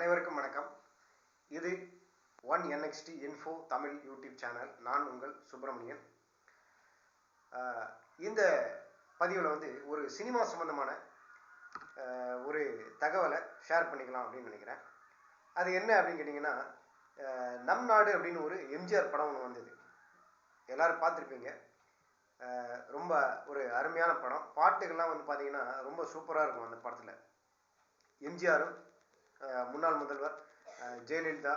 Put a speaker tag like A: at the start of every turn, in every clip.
A: அனைவருக்கும் வணக்கம். இது one N X T info Tamil YouTube channel. நான் உங்கள் சுப்பிரமணியன். இந்த பதிவில் வந்து ஒரு சினிமா சம்பந்தமான ஒரு தகவலை ஷேர் பண்ணிக்கலாம் அப்படின்னு நினைக்கிறேன். அது என்ன அப்படின்னு கேட்டிங்கன்னா நம் நாடு அப்படின்னு ஒரு எம்ஜிஆர் படம் ஒன்று வந்தது. எல்லோரும் பார்த்துருப்பீங்க. ரொம்ப ஒரு அருமையான படம். பாட்டுகள்லாம் வந்து பார்த்தீங்கன்னா ரொம்ப சூப்பராக இருக்கும் அந்த படத்தில். எம்ஜிஆரும் முன்னாள் முதல்வர் ஜெயலலிதா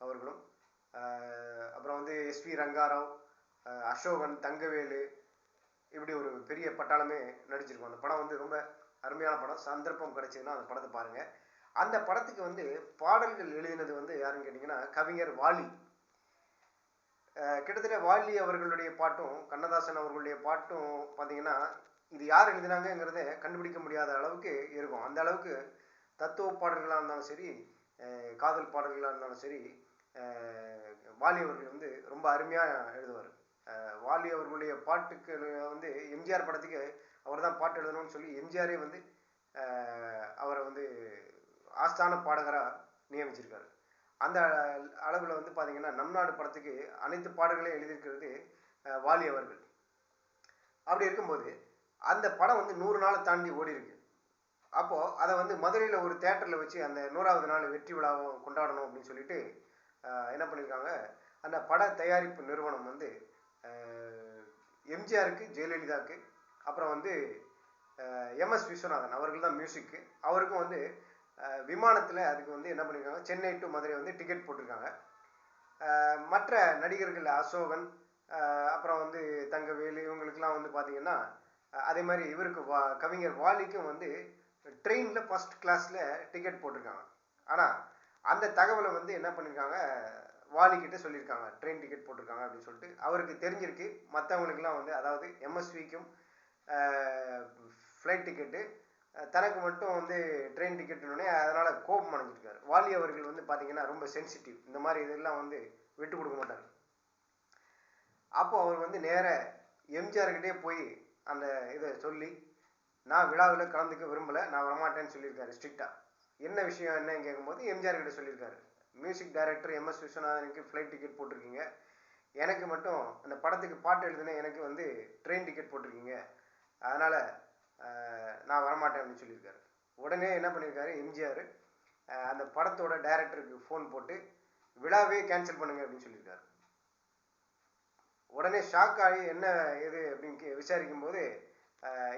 A: அவர்களும் அப்புறம் வந்து எஸ்வி ரங்காராவ் அசோகன் தங்கவேலு இப்படி ஒரு பெரிய பட்டாளமே நடிச்சிருக்கோம். அந்த படம் வந்து ரொம்ப அருமையான படம். சந்தர்ப்பம் கிடைச்சதுன்னா அந்த படத்தை பாருங்க. அந்த படத்துக்கு வந்து பாடல்கள் எழுதினது வந்து யாருன்னு கேட்டிங்கன்னா கவிஞர் வாலி. கிட்டத்தட்ட வாலி அவர்களுடைய பாட்டும் கண்ணதாசன் அவர்களுடைய பாட்டும் பார்த்தீங்கன்னா இது யார் எழுதினாங்கங்கிறத கண்டுபிடிக்க முடியாத அளவுக்கு இருக்கும். அந்த அளவுக்கு தத்துவ பாடல்களாக இருந்தாலும் சரி காதல் பாடல்களாக இருந்தாலும் சரி வாலி அவர்கள் வந்து ரொம்ப அருமையாக எழுதுவார். வாலி அவர்களுடைய பாட்டுக்கு வந்து எம்ஜிஆர் படத்துக்கு அவர் தான் பாட்டு எழுதணும்னு சொல்லி எம்ஜிஆரே வந்து அவரை வந்து ஆஸ்தான பாடகராக நியமிச்சிருக்காரு. அந்த அளவில் வந்து பார்த்தீங்கன்னா நம் நாடு படத்துக்கு அனைத்து பாடல்களையும் எழுதியிருக்கிறது வாலி அவர்கள். அப்படி இருக்கும்போது அந்த படம் வந்து நூறு நாளை தாண்டி ஓடி இருக்கு அப்போது அதை வந்து மதுரையில் ஒரு தேட்டரில் வச்சு அந்த நூறாவது நாள் வெற்றி விழாவை கொண்டாடணும் அப்படின்னு சொல்லிட்டு என்ன பண்ணியிருக்காங்க அந்த பட தயாரிப்பு நிறுவனம் வந்து எம்ஜிஆருக்கு ஜெயலலிதாவுக்கு அப்புறம் வந்து எம்எஸ் விஸ்வநாதன் அவர்கள் தான் மியூசிக்கு அவருக்கும் வந்து விமானத்தில் அதுக்கு வந்து என்ன பண்ணியிருக்காங்க சென்னை டு மதுரை வந்து டிக்கெட் போட்டிருக்காங்க. மற்ற நடிகர்கள் அசோகன் அப்புறம் வந்து தங்கவேலு இவங்களுக்கெல்லாம் வந்து பார்த்தீங்கன்னா அதே மாதிரி இவருக்கு வா கவிஞர் வாலிக்கும் வந்து ட்ரெயினில் ஃபஸ்ட் கிளாஸில் டிக்கெட் போட்டிருக்காங்க. ஆனால் அந்த தகவலை வந்து என்ன பண்ணியிருக்காங்க வாலிக்கிட்ட சொல்லியிருக்காங்க. ட்ரெயின் டிக்கெட் போட்டிருக்காங்க அப்படின்னு சொல்லிட்டு. அவருக்கு தெரிஞ்சிருக்கு. மற்றவங்களுக்குலாம் வந்து அதாவது எம்எஸ்விக்கும் ஃப்ளைட் டிக்கெட்டு தனக்கு மட்டும் வந்து ட்ரெயின் டிக்கெட்டுனே அதனால் கோபம் அடைஞ்சிருக்காரு. வாலி அவர்கள் வந்து பார்த்தீங்கன்னா ரொம்ப சென்சிட்டிவ் இந்த மாதிரி இதெல்லாம் வந்து விட்டு கொடுக்க மாட்டார். அப்போ அவர் வந்து நேர எம்ஜிஆர்கிட்டே போய் அந்த இதை சொல்லி நான் விழாவில் கலந்துக்க விரும்பலை நான் வரமாட்டேன்னு சொல்லியிருக்காரு ஸ்ட்ரிக்டாக என்ன விஷயம் என்னன்னு கேட்கும்போது எம்ஜிஆர் கிட்ட சொல்லியிருக்காரு. மியூசிக் டைரக்டர் எம்எஸ் விஸ்வநாதனுக்கு ஃப்ளைட் டிக்கெட் போட்டிருக்கீங்க. எனக்கு மட்டும் அந்த படத்துக்கு பாட்டு எழுதுன எனக்கு வந்து ட்ரெயின் டிக்கெட் போட்டிருக்கீங்க. அதனால் நான் வரமாட்டேன் அப்படின்னு சொல்லியிருக்காரு. உடனே என்ன பண்ணியிருக்காரு எம்ஜிஆர் அந்த படத்தோட டைரக்டருக்கு ஃபோன் போட்டு விழாவே கேன்சல் பண்ணுங்க அப்படின்னு சொல்லியிருக்காரு. உடனே ஷாக் ஆகி என்ன இது? அப்படின்னு கே- விசாரிக்கும் போது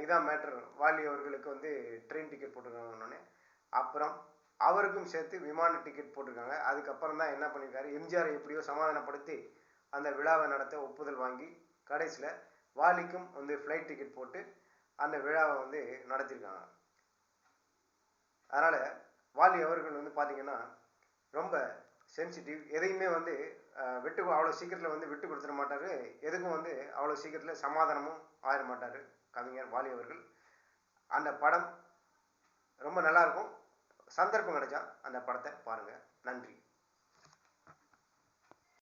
A: இதான் மேட்டர் வாலி அவர்களுக்கு வந்து ட்ரெயின் டிக்கெட் போட்டிருக்காங்கன்னொடனே அப்புறம் அவருக்கும் சேர்த்து விமான டிக்கெட் போட்டிருக்காங்க. அதுக்கப்புறம் தான் என்ன பண்ணியிருக்காரு எம்ஜிஆர் எப்படியோ சமாதானப்படுத்தி அந்த விழாவை நடத்த ஒப்புதல் வாங்கி கடைசியில் வாலிக்கும் வந்து ஃப்ளைட் டிக்கெட் போட்டு அந்த விழாவை வந்து நடத்தியிருக்காங்க. அதனால் வாலி அவர்கள் வந்து பார்த்தீங்கன்னா ரொம்ப சென்சிட்டிவ் எதையுமே வந்து விட்டு அவ்வளோ சீக்கிரத்தில் வந்து விட்டு கொடுத்துட மாட்டார். எதுக்கும் வந்து அவ்வளோ சீக்கிரத்தில் சமாதானமும் ஆயிட மாட்டார். கவிஞர் வாலி அவர்கள். அந்த படம் ரொம்ப நல்லா இருக்கும். சந்தர்ப்பம் கிடைச்சா அந்த படத்தை பாருங்கள் நன்றி.